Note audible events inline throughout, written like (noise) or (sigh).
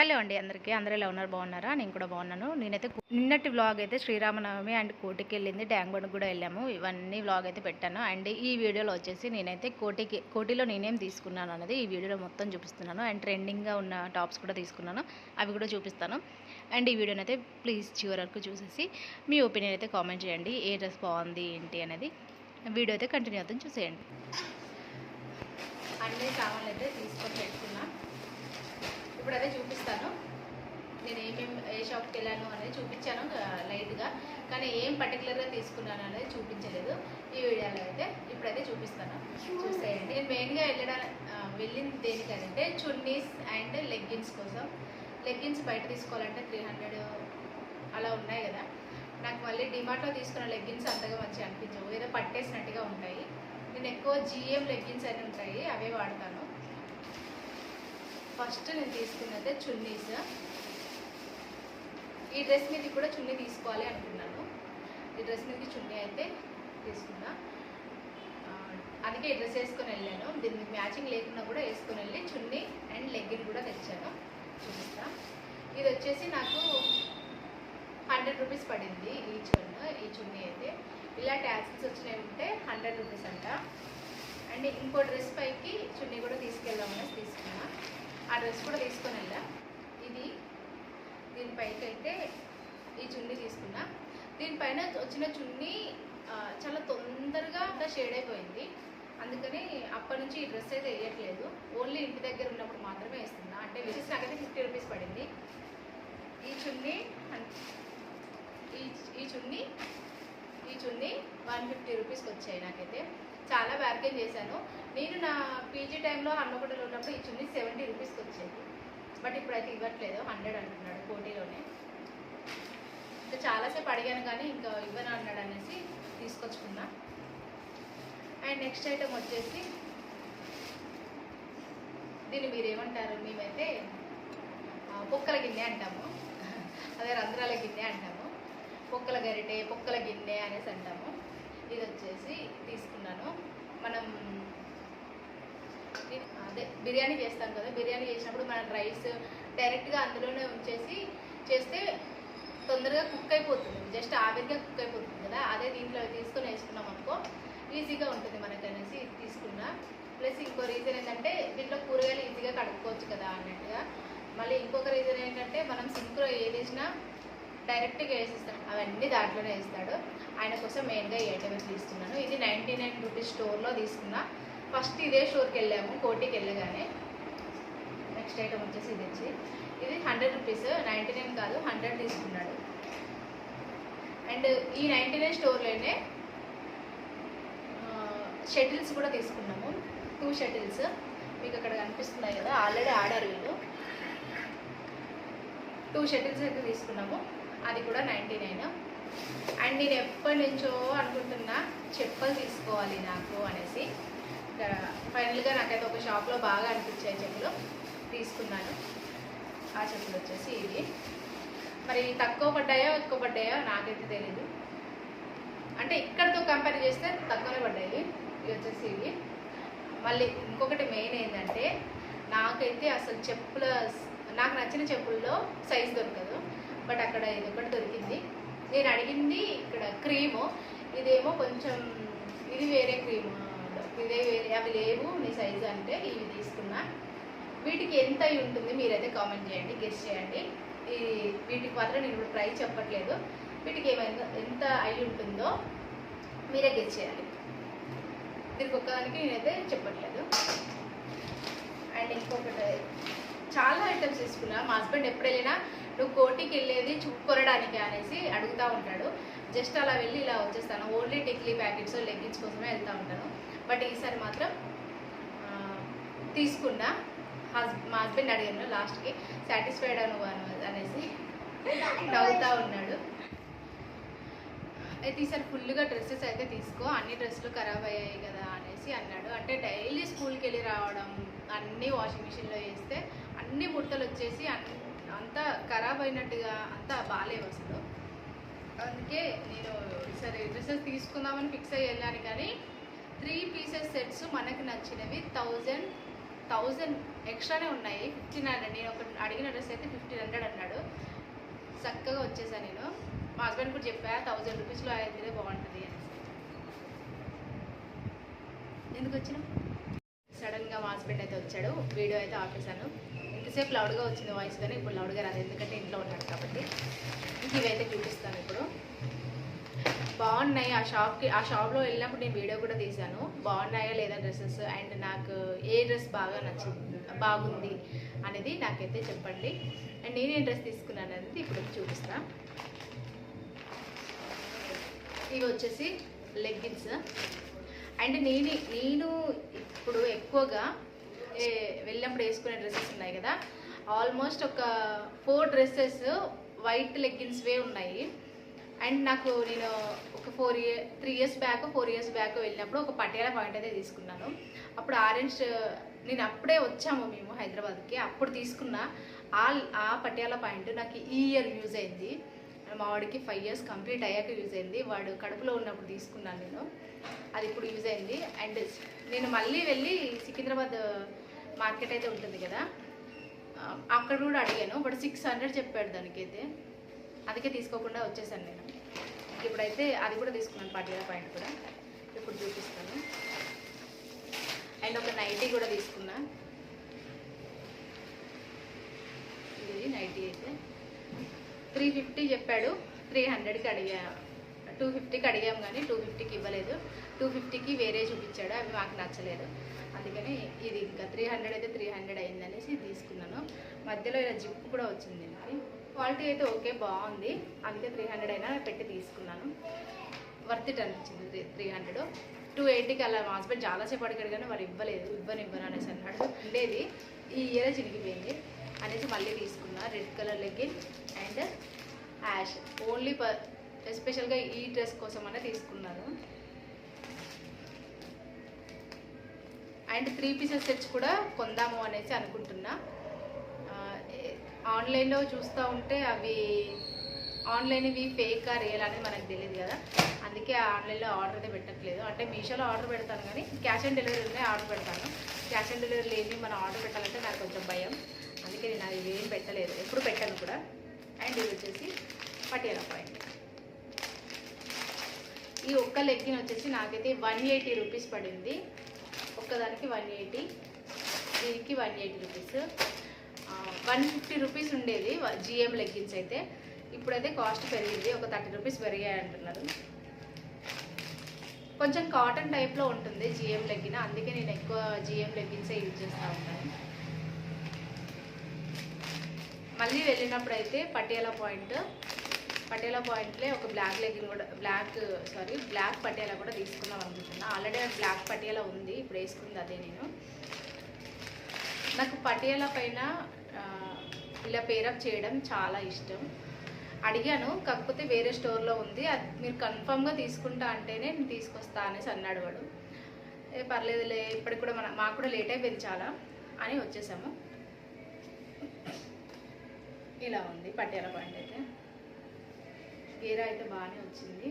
Hello అండి అందరికీ. అందరూ ఎలా ఉన్నారు? బాగున్నారా? నేను కూడా బాగున్నాను. నేనైతే నిన్నటి వ్లాగ్ అయితే శ్రీరామనవమి అండ్ కోటికి వెళ్ళింది. ట్యాంక్ బండ్కి కూడా వెళ్ళాము. ఇవన్నీ వ్లాగ్ అయితే పెట్టాను. అండ్ ఈ వీడియోలో వచ్చేసి నేనైతే కోటికి కోటిలో నేనేం తీసుకున్నాను అనేది ఈ వీడియోలో మొత్తం చూపిస్తున్నాను. అండ్ ట్రెండింగ్గా ఉన్న టాప్స్ కూడా తీసుకున్నాను. అవి కూడా చూపిస్తాను. అండ్ ఈ వీడియోని అయితే ప్లీజ్ చివరి వరకు చూసేసి మీ ఒపీనియన్ అయితే కామెంట్ చేయండి. ఏ డ్రెస్ బాగుంది ఏంటి అనేది వీడియో అయితే కంటిన్యూ అవుతుంది. చూసేయండి. అన్ని సామాన్లు అయితే తీసుకొని పెట్టుకున్నాను ఇప్పుడు అదే చూపిస్తాను. నేను ఏమేమి ఏ షాప్కి వెళ్ళాను అనేది చూపించాను లైట్గా. కానీ ఏం పర్టికులర్గా తీసుకున్నాను అనేది చూపించలేదు. ఈ వీడియోలో అయితే ఇప్పుడైతే చూపిస్తాను. చూసేయండి. నేను మెయిన్గా వెళ్ళడం వెళ్ళింది దేనికంటే చున్నీస్ అండ్ లెగ్గిన్స్ కోసం. లెగ్గిన్స్ బయట తీసుకోవాలంటే త్రీ హండ్రెడ్ అలా ఉన్నాయి కదా. నాకు మళ్ళీ డిమార్ట్లో తీసుకున్న లెగ్గిన్స్ అంతగా మంచిగా అనిపించవు. ఏదో పట్టేసినట్టుగా ఉంటాయి. నేను ఎక్కువ జిఎం లెగ్గిన్స్ అని ఉంటాయి అవే వాడతాను. ఫస్ట్ నేను తీసుకున్నదే చున్నీస్. ఈ డ్రెస్ మీద కూడా చున్నీ తీసుకోవాలి అనుకున్నాను. ఈ డ్రెస్ మీదకి చున్నీ అయితే తీసుకున్నా. అందుకే ఈ డ్రెస్ వేసుకొని వెళ్ళాను. దీనికి మ్యాచింగ్ లేకుండా కూడా వేసుకొని వెళ్ళి చున్నీ అండ్ లెగ్గిన్ కూడా తెచ్చాను. చూపిస్తా. ఇది వచ్చేసి నాకు హండ్రెడ్ రూపీస్ పడింది ఈ చున్న ఈ చున్నీ అయితే. ఇలా ట్యాక్సెస్ వచ్చినాయి ఉంటే హండ్రెడ్ రూపీస్ అంట. అండ్ ఇంకో డ్రెస్ పైకి చున్నీ కూడా తీసుకెళ్దామని తీసుకున్నా. ఆ డ్రెస్ కూడా తీసుకొని వెళ్ళా ఇది దీనిపైకి అయితే ఈ చున్నీ తీసుకున్నా. దీనిపైన వచ్చిన చున్నీ చాలా తొందరగా అంతా షేడ్ అయిపోయింది. అందుకని అప్పటి నుంచి ఈ డ్రెస్ అయితే వేయట్లేదు. ఓన్లీ ఇంటి దగ్గర ఉన్నప్పుడు మాత్రమే వేస్తున్నా. అంటే వచ్చేసి నాకైతే ఫిఫ్టీ రూపీస్ పడింది. ఈ చున్నీ ఈ ఈ చున్నీ ఈ చున్నీ వన్ ఫిఫ్టీ రూపీస్కి వచ్చాయి నాకైతే. చాలా బార్గెన్ చేశాను. నేను నా పీజీ టైంలో హన్మకొండలో ఉన్నప్పుడు ఈ చున్నీ సెవెంటీ రూపీస్కి వచ్చేది. బట్ ఇప్పుడైతే ఇవ్వట్లేదు. హండ్రెడ్ అంటున్నాడు కోటీలోనే. ఇంకా చాలాసేపు అడిగాను కానీ ఇంకా ఇవ్వను అన్నాడు అనేసి తీసుకొచ్చుకున్నా. అండ్ నెక్స్ట్ ఐటమ్ వచ్చేసి దీన్ని మీరు ఏమంటారు మేమైతే పొక్కల గిన్నె అంటాము. (laughs) అదే రంధ్రాల గిన్నె అంటాము. పొక్కల గరిటె పొక్కల గిన్నె అనేసి అంటాము. ఇది వచ్చేసి తీసుకున్నాను. మనం అదే బిర్యానీ చేస్తాం కదా బిర్యానీ చేసినప్పుడు మనం రైస్ డైరెక్ట్గా అందులోనే ఉంచేసి చేస్తే తొందరగా కుక్ అయిపోతుంది. జస్ట్ ఆవిరిగా కుక్ అయిపోతుంది కదా అదే దీంట్లో తీసుకొని వేసుకున్నాం అనుకో ఈజీగా ఉంటుంది మనకు అనేసి ఇది తీసుకున్నా. ప్లస్ ఇంకో రీజన్ ఏంటంటే దీంట్లో కూరగాయలు ఈజీగా కడుక్కోవచ్చు కదా అన్నట్టుగా. మళ్ళీ ఇంకొక రీజన్ ఏంటంటే మనం సింక్లో ఏది వేసినా డైరెక్ట్గా వేసేస్తాను అవన్నీ దాంట్లోనే వేస్తాడు. ఆయన కోసం మెయిన్గా ఈ తీసుకున్నాను. ఇది నైంటీ నైన్ రూపీస్ స్టోర్లో తీసుకున్నా. ఫస్ట్ ఇదే స్టోర్కి వెళ్ళాము కోటికి వెళ్ళగానే. నెక్స్ట్ ఐటమ్ వచ్చేసి ఇది వచ్చి. ఇది హండ్రెడ్ రూపీస్ నైంటీ నైన్ కాదు హండ్రెడ్ తీసుకున్నాడు. అండ్ ఈ నైంటీ నైన్ స్టోర్లోనే షటిల్స్ కూడా తీసుకున్నాము. Two shuttles. మీకు అక్కడ కనిపిస్తున్నాయి కదా ఆల్రెడీ ఆడారు వీళ్ళు. టూ షటిల్స్ అయితే తీసుకున్నాము. అది కూడా నైంటీ నైన్. అండ్ నేను ఎప్పటి నుంచో అనుకుంటున్నా చెప్పులు తీసుకోవాలి నాకు అనేసి. ఫైనల్గా నాకైతే ఒక షాప్లో బాగా అనిపించాయి చెప్పులు తీసుకున్నాను. ఆ చెప్పులు వచ్చేసి ఇవి. మరి తక్కువ పడ్డాయో ఎక్కువ పడ్డాయో నాకైతే తెలీదు. అంటే ఇక్కడితో కంపేర్ చేస్తే తక్కువనే పడ్డాయి. ఇవి వచ్చేసి ఇవి. మళ్ళీ ఇంకొకటి మెయిన్ ఏంటంటే నాకైతే అసలు చెప్పుల నాకు నచ్చిన చెప్పుల్లో సైజ్ దొరకదు. బట్ అక్కడ ఇది ఒకటి దొరికింది. నేను అడిగింది ఇక్కడ క్రీము. ఇదేమో కొంచెం ఇది వేరే క్రీమ్. ఇదే వేరే అవి లేవు నీ సైజు అంటే ఇవి తీసుకున్నా. వీటికి ఎంత అయి ఉంటుంది మీరైతే కామెంట్ చేయండి గెస్ట్ చేయండి. ఈ వీటికి మాత్రం నేను ఇప్పుడు ప్రైస్ చెప్పట్లేదు. వీటికి ఏమైనా ఎంత అయి ఉంటుందో మీరే గెస్ట్ చేయాలి. దీనికి ఒక్కదానికి నేనైతే చెప్పట్లేదు. అండ్ ఇంకొకటి చాలా ఐటమ్స్ తీసుకున్నా. మా హస్బెండ్ ఎప్పుడు వెళ్ళినా నువ్వు కోటికి వెళ్ళేది కొనడానికి అనేసి అడుగుతూ ఉంటాడు. జస్ట్ అలా వెళ్ళి ఇలా వచ్చేస్తాను. ఓన్లీ టిక్లీ ప్యాకెట్స్ లెగ్గిన్స్ కోసమే వెళ్తూ ఉంటాను. బట్ ఈసారి మాత్రం తీసుకున్నా. హస్ మా హస్బెండ్ అడిగాను లాస్ట్కి సాటిస్ఫైడ్ అను అను- అనేసి నవ్వుతూ ఉన్నాడు. అయితే ఈసారి ఫుల్గా డ్రెస్సెస్ అయితే తీసుకో. అన్ని డ్రెస్సులు ఖరాబ్ అయ్యాయి కదా అనేసి అన్నాడు. అంటే డైలీ స్కూల్కి వెళ్ళి రావడం అన్నీ వాషింగ్ మిషన్లో వేస్తే అన్ని ముడతలు వచ్చేసి అంతా ఖరాబ్ అయినట్టుగా అంతా బాగాలేవు అసలు. అందుకే నేను సరే డ్రెస్సెస్ తీసుకుందామని ఫిక్స్ అయ్యి వెళ్ళాను కానీ త్రీ పీసెస్ సెట్స్ మనకు నచ్చినవి థౌజండ్ థౌజండ్ ఎక్స్ట్రానే ఉన్నాయి. Fifteen hundred. నేను ఒక అడిగిన డ్రెస్ అయితే ఫిఫ్టీన్ హండ్రెడ్ అన్నాడు. చక్కగా వచ్చేసాను నేను. మా హస్బెండ్ కూడా చెప్పా థౌజండ్ రూపీస్లో అయితే బాగుంటుంది అని. ఎందుకు వచ్చిన సడన్గా మా హస్బెండ్ అయితే వచ్చాడు. వీడియో అయితే ఆపేశాను. ఇంతసేపు లౌడ్గా వచ్చింది వాయిస్ కానీ ఇప్పుడు లౌడ్గా రాదు ఎందుకంటే ఇంట్లో ఉన్నాడు కాబట్టి. ఇంక ఇవైతే చూపిస్తాను ఇప్పుడు. బాగున్నాయి. ఆ షాప్కి ఆ షాప్లో వెళ్ళినప్పుడు నేను వీడియో కూడా తీశాను. బాగున్నాయా లేదా డ్రెస్సెస్? అండ్ నాకు ఏ డ్రెస్ బాగా నచ్చింది బాగుంది అనేది నాకైతే చెప్పండి. అండ్ నేనేం డ్రెస్ తీసుకున్నాను అనేది ఇప్పుడు చూపిస్తా. ఇవి వచ్చేసి లెగ్గిన్స్. అండ్ నేను నేను ఇప్పుడు ఎక్కువగా వెళ్ళినప్పుడు వేసుకునే డ్రెస్సెస్ ఉన్నాయి కదా. ఆల్మోస్ట్ ఒక ఫోర్ డ్రెస్సెస్ వైట్ లెగ్గిన్స్వే ఉన్నాయి. అండ్ నాకు నేను ఒక four year three years back four years back వెళ్ళినప్పుడు ఒక పటియాల పాయింట్ అయితే తీసుకున్నాను. అప్పుడు ఆరెంజ్ నేను అప్పుడే వచ్చాము మేము హైదరాబాద్కి. అప్పుడు తీసుకున్న ఆ ఆ పటియాలా పాయింట్ నాకు ఈ ఇయర్ యూజ్ అయింది. మా వాడికి ఫైవ్ ఇయర్స్ కంప్లీట్ అయ్యాక యూజ్ అయింది. వాడు కడుపులో ఉన్నప్పుడు తీసుకున్నాను నేను. అది ఇప్పుడు యూజ్ అయింది. అండ్ నేను మళ్ళీ వెళ్ళి సికింద్రాబాద్ మార్కెట్ అయితే ఉంటుంది కదా. అక్కడ కూడా అడిగాను బట్ సిక్స్ హండ్రెడ్ చెప్పాడు దానికైతే. అందుకే తీసుకోకుండా వచ్చేసాను నేను. ఇప్పుడైతే అది కూడా తీసుకున్నాను పటియాలా పాయింట్ కూడా. ఇప్పుడు చూపిస్తాను. అండ్ ఒక నైటీ కూడా తీసుకున్నా. ఇది నైటీ అయితే. త్రీ ఫిఫ్టీ చెప్పాడు త్రీ హండ్రెడ్కి అడిగా టూ ఫిఫ్టీకి అడిగాం కానీ టూ ఫిఫ్టీకి ఇవ్వలేదు. టూ ఫిఫ్టీకి వేరే చూపించాడు అవి మాకు నచ్చలేదు. అందుకని ఇది ఇంకా త్రీ హండ్రెడ్ అయితే త్రీ హండ్రెడ్ అయిందనేసి తీసుకున్నాను. మధ్యలో ఇలా జిప్ కూడా వచ్చింది దీనికి క్వాలిటీ అయితే ఓకే బాగుంది. అందుకే త్రీ హండ్రెడ్ అయినా పెట్టి తీసుకున్నాను. వర్త్ ఇట్ అనిపించింది త్రీ హండ్రెడ్ టూ ఎయిటీకి అలా మా హస్బెండ్ చాలాసేపు అడిగాడు కానీ వాడు ఇవ్వలేదు. ఇవ్వను ఇవ్వను అనేసి అన్నాడు. ఉండేది. ఈ ఇయర్ చిరిగిపోయింది అనేసి మళ్ళీ తీసుకున్నా. Red colour legging and ash only ప ఎస్పెషల్గా ఈ డ్రెస్ కోసం అనే తీసుకున్నాను. అండ్ త్రీ పీసెస్ సెట్స్ కూడా కొందాము అనేసి అనుకుంటున్నా. ఆన్లైన్లో చూస్తూ ఉంటే అవి ఆన్లైన్ ఇవి ఫేక్ రియల్ అనేది మనకు తెలియదు కదా. అందుకే ఆన్లైన్లో ఆర్డర్ అయితే పెట్టట్లేదు. అంటే మీషోలో ఆర్డర్ పెడతాను కానీ క్యాష్ ఆన్ డెలివరీ ఆర్డర్ పెడతాను. క్యాష్ ఆన్ డెలివరీ లేని మనం ఆర్డర్ పెట్టాలంటే నాకు కొంచెం భయం. అందుకే నేను అది ఏం పెట్టలేదు. ఎప్పుడు పెట్టాను కూడా. అండ్ ఇది వచ్చేసి పటియాలా పాయింట్. ఈ ఒక్క లెగ్గిన్ వచ్చేసి నాకైతే వన్ ఎయిటీ రూపీస్ పడింది. ఒక్కదానికి వన్ ఎయిటీ దీనికి one eighty rupees one fifty rupees ఉండేది జిఎం లెగ్గిన్స్ అయితే. ఇప్పుడైతే కాస్ట్ పెరిగింది ఒక థర్టీ రూపీస్ పెరిగాయి అంటున్నారు. కొంచెం కాటన్ టైప్లో ఉంటుంది జిఎం లెగ్గిన అందుకే నేను ఎక్కువ జిఎం లెగ్గిన్సే యూజ్ చేస్తూ ఉంటాను. మళ్ళీ వెళ్ళినప్పుడు అయితే పటియాలా పాయింట్ పటేలా పాయింట్లే ఒక బ్లాక్ లెగ్గిన్ కూడా బ్లాక్ సారీ బ్లాక్ పటేలా కూడా తీసుకుందాం అనుకుంటున్నా. ఆల్రెడీ బ్లాక్ పటేలా ఉంది ఇప్పుడు వేసుకుంది అదే నేను. నాకు పటేలా పైన ఇలా పేరప్ చేయడం చాలా ఇష్టం. అడిగాను కాకపోతే వేరే స్టోర్లో ఉంది. అది మీరు కన్ఫామ్గా తీసుకుంటా అంటేనే నేను తీసుకొస్తా అనేసి అన్నాడు వాడు ఏ పర్లేదులే ఇప్పటికి కూడా మన మాకు కూడా లేట్ అయిపోయింది చాలా అని వచ్చేసాము. ఇలా ఉంది పట్టేల పాయింట్ అయితే. గేరా అయితే బాగానే వచ్చింది.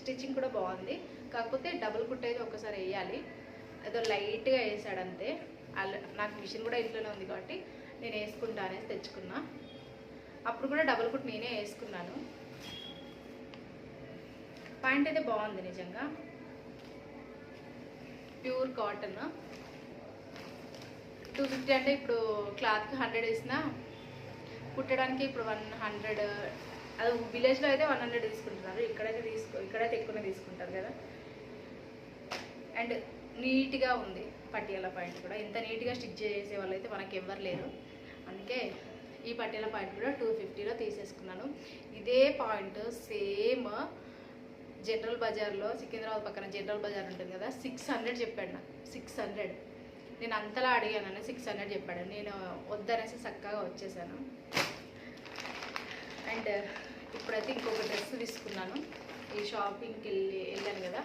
స్టిచ్చింగ్ కూడా బాగుంది. కాకపోతే డబుల్ కుట్ అయితే ఒక్కసారి వేయాలి. ఏదో లైట్గా వేసాడు అంతే నాకు మిషన్ కూడా ఇంట్లోనే ఉంది కాబట్టి నేను వేసుకుంటా అనేసి తెచ్చుకున్నా. అప్పుడు కూడా డబుల్ కుట్ నేనే వేసుకున్నాను. పాయింట్ అయితే బాగుంది నిజంగా. Pure cotton. టూ ఫిఫ్టీ అంటే ఇప్పుడు క్లాత్కి హండ్రెడ్ వేసినా కుట్టడానికి ఇప్పుడు వన్ హండ్రెడ్ అది విలేజ్లో అయితే వన్ హండ్రెడ్ తీసుకుంటున్నారు. ఇక్కడైతే తీసుకో ఇక్కడైతే ఎక్కువనే తీసుకుంటారు కదా. అండ్ నీట్గా ఉంది పట్టియాల పాయింట్ కూడా. ఇంత నీట్గా స్టిచ్ చేసే వాళ్ళు అయితే మనకి ఎవ్వరు లేరు. అందుకే ఈ పట్టియాల పాయింట్ కూడా టూ ఫిఫ్టీలో తీసేసుకున్నాను. ఇదే పాయింట్ సేమ్ జనరల్ బజార్లో సికింద్రాబాద్ పక్కన జనరల్ బజార్ ఉంటుంది కదా సిక్స్ హండ్రెడ్ చెప్పాడు నాకు. సిక్స్ హండ్రెడ్ నేను అంతలా అడిగానని సిక్స్ హండ్రెడ్ చెప్పాడు. నేను వద్దనేసి చక్కగా వచ్చేసాను. అండ్ ఇప్పుడైతే ఇంకొక డ్రెస్ తీసుకున్నాను. ఈ షాపింగ్కి వెళ్ళి వెళ్ళాను కదా.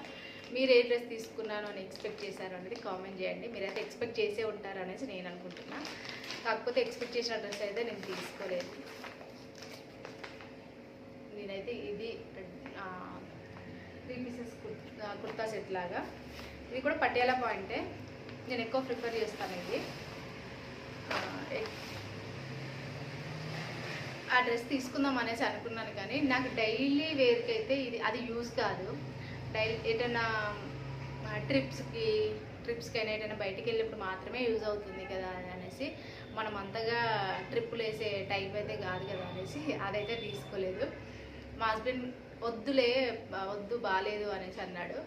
మీరు ఏ డ్రెస్ తీసుకున్నాను అని ఎక్స్పెక్ట్ చేశారు అనేది కామెంట్ చేయండి. మీరైతే ఎక్స్పెక్ట్ చేసే ఉంటారు అనేసి నేను అనుకుంటున్నా. కాకపోతే ఎక్స్పెక్ట్ చేసిన డ్రెస్ అయితే నేను తీసుకోలేదు. నేనైతే ఇది త్రీ పీసెస్ కుర్తా సెట్ లాగా. ఇది కూడా పటియాలా పాయింటే. నేను ఎక్కువ ప్రిఫర్ చేస్తాను ఇది. ఆ, డ్రెస్ తీసుకుందాం అనేసి అనుకున్నాను కానీ నాకు డైలీ వేర్కి అయితే ఇది అది యూజ్ కాదు. డైలీ ఏదైనా ట్రిప్స్కి ట్రిప్స్కి అయినా ఎటైనా బయటికి వెళ్ళినప్పుడు మాత్రమే యూజ్ అవుతుంది కదా అని అనేసి మనం అంతగా ట్రిప్పులు వేసే టైప్ అయితే కాదు కదా అనేసి అదైతే తీసుకోలేదు. మా హస్బెండ్ వద్దులే వద్దు బాగాలేదు అనేసి అన్నాడు.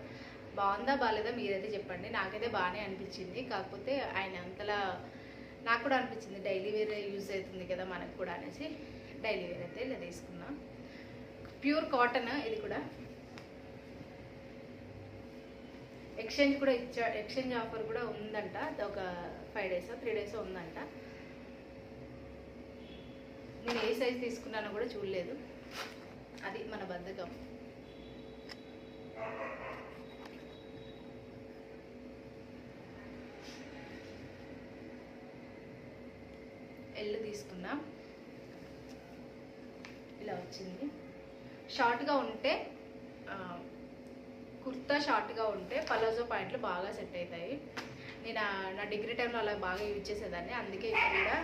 బాగుందా బాగాలేదా మీరైతే చెప్పండి. నాకైతే బాగానే అనిపించింది. కాకపోతే ఆయన అంతలా నాకు కూడా అనిపించింది. డైలీ వేర్ యూజ్ అవుతుంది కదా మనకు కూడా అనేసి. డైలీ వేర్ అయితే ఇలా తీసుకున్నా. ప్యూర్ కాటన్ ఇది కూడా. ఎక్స్చేంజ్ కూడా ఇచ్చా ఎక్స్చేంజ్ ఆఫర్ కూడా ఉందంట. అది ఒక ఫైవ్ డేస్ త్రీ డేస్ ఉందంట. నేను ఏ సైజ్ తీసుకున్నానో కూడా చూడలేదు. అది మన బద్ధకం. ఎల్లు తీసుకున్నా. ఇలా వచ్చింది. షార్ట్గా ఉంటే కుర్తా షార్ట్గా ఉంటే పలాజో పాయింట్లు బాగా సెట్ అవుతాయి. నేను నా డిగ్రీ టైంలో అలా బాగా యూజ్ చేసేదాన్ని. అందుకే ఇప్పుడు కూడా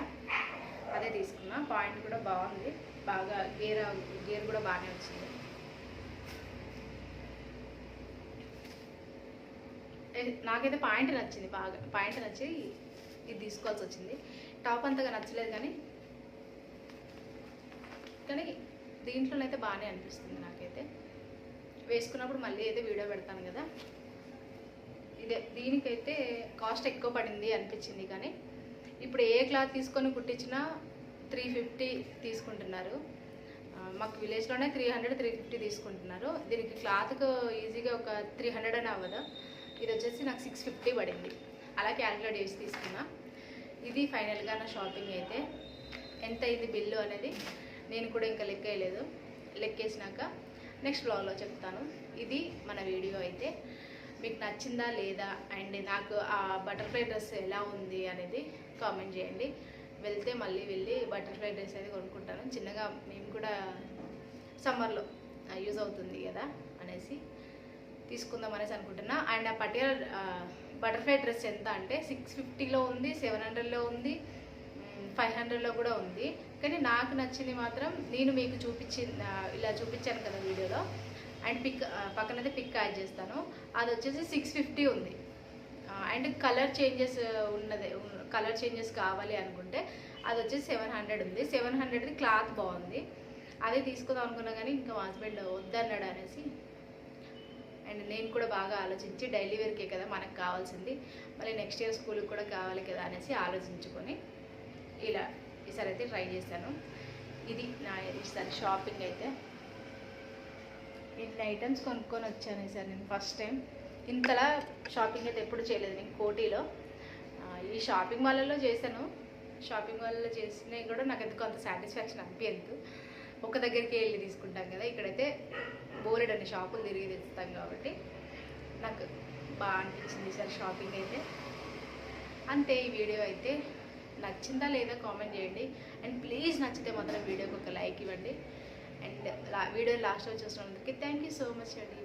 అదే తీసుకున్నా. పాయింట్ కూడా బాగుంది. బాగా గేర్ గేర్ కూడా బాగానే వచ్చింది. నాకైతే పాయింట్ నచ్చింది బాగా. పాయింట్ నచ్చి ఇది తీసుకోవాల్సి వచ్చింది. టాప్ అంతగా నచ్చలేదు కానీ కానీ దీంట్లోనైతే బాగానే అనిపిస్తుంది నాకైతే. వేసుకున్నప్పుడు మళ్ళీ అయితే వీడియో పెడతాను కదా. ఇదే దీనికైతే కాస్ట్ ఎక్కువ పడింది అనిపించింది కానీ ఇప్పుడు ఏ క్లాత్ తీసుకొని కుట్టించినా త్రీ ఫిఫ్టీ తీసుకుంటున్నారు. మాకు విలేజ్లోనే త్రీ హండ్రెడ్ త్రీ ఫిఫ్టీ తీసుకుంటున్నారు. దీనికి క్లాత్కు ఈజీగా ఒక త్రీ హండ్రెడ్ అని అవ్వదు. ఇది వచ్చేసి నాకు సిక్స్ ఫిఫ్టీ పడింది. అలా క్యాలిక్యులేట్ చేసి తీసుకున్నా. ఇది ఫైనల్గా నా షాపింగ్ అయితే. ఎంత అయింది బిల్లు అనేది? నేను కూడా ఇంకా లెక్క వేయలేదు. లెక్కేసినాక నెక్స్ట్ బ్లాగ్లో చెప్తాను. ఇది మన వీడియో అయితే. మీకు నచ్చిందా లేదా? అండ్ నాకు ఆ బటర్ఫ్లై డ్రెస్ ఎలా ఉంది అనేది కామెంట్ చేయండి. వెళ్తే మళ్ళీ వెళ్ళి బటర్ఫ్లై డ్రెస్ అనేది కొనుక్కుంటాను. చిన్నగా మేము కూడా సమ్మర్లో యూజ్ అవుతుంది కదా అనేసి తీసుకుందాం అనేసి అనుకుంటున్నా. అండ్ ఆ పర్టికులర్ బటర్ఫ్లై డ్రెస్ ఎంత అంటే సిక్స్ ఫిఫ్టీలో ఉంది సెవెన్ హండ్రెడ్లో ఉంది. ఫైవ్ హండ్రెడ్లో కూడా ఉంది. కానీ నాకు నచ్చింది మాత్రం నేను మీకు చూపించి ఇలా చూపించాను కదా వీడియోలో. అండ్ పిక్ పక్కనైతే పిక్ యాడ్ చేస్తాను. అది వచ్చేసి సిక్స్ ఫిఫ్టీ ఉంది. అండ్ కలర్ చేంజెస్ ఉన్నది కలర్ చేంజెస్ కావాలి అనుకుంటే అది వచ్చేసి సెవెన్ హండ్రెడ్ ఉంది. సెవెన్ హండ్రెడ్ది క్లాత్ బాగుంది. అదే తీసుకుందాం అనుకున్నా కానీ ఇంకా మా హస్బెండ్ వద్దన్నాడు అనేసి. అండ్ నేను కూడా బాగా ఆలోచించి డైలీ వేర్కే కదా మనకు కావాల్సింది. మళ్ళీ నెక్స్ట్ ఇయర్ స్కూల్కి కూడా కావాలి కదా అనేసి ఆలోచించుకొని ఇలా ఈసారి అయితే ట్రై చేశాను. ఇది నా ఈసారి షాపింగ్ అయితే. ఇన్ని ఐటమ్స్ కొనుక్కొని వచ్చాను ఈసారి నేను ఫస్ట్ టైం ఇంతలా షాపింగ్ అయితే ఎప్పుడు చేయలేదు నేను కోటీలో. ఈ షాపింగ్ మాల్లో చేశాను. షాపింగ్ మాల్లో చేసినవి కూడా నాకు ఎందుకు అంత సాటిస్ఫాక్షన్ అనిపించదు. ఒక దగ్గరికి వెళ్ళి తీసుకుంటాం కదా ఇక్కడైతే బోరెడ్ అనే షాపులు తిరిగి తెస్తాం కాబట్టి నాకు బాగా అనిపించింది ఈసారి షాపింగ్ అయితే. అంతే ఈ వీడియో అయితే. నచ్చిందా లేదా కామెంట్ చేయండి. అండ్ ప్లీజ్ నచ్చితే మాత్రం వీడియోకి ఒక లైక్ ఇవ్వండి. అండ్ వీడియో లాస్ట్ చూసినందుకు థ్యాంక్ యూ సో మచ్ అండి.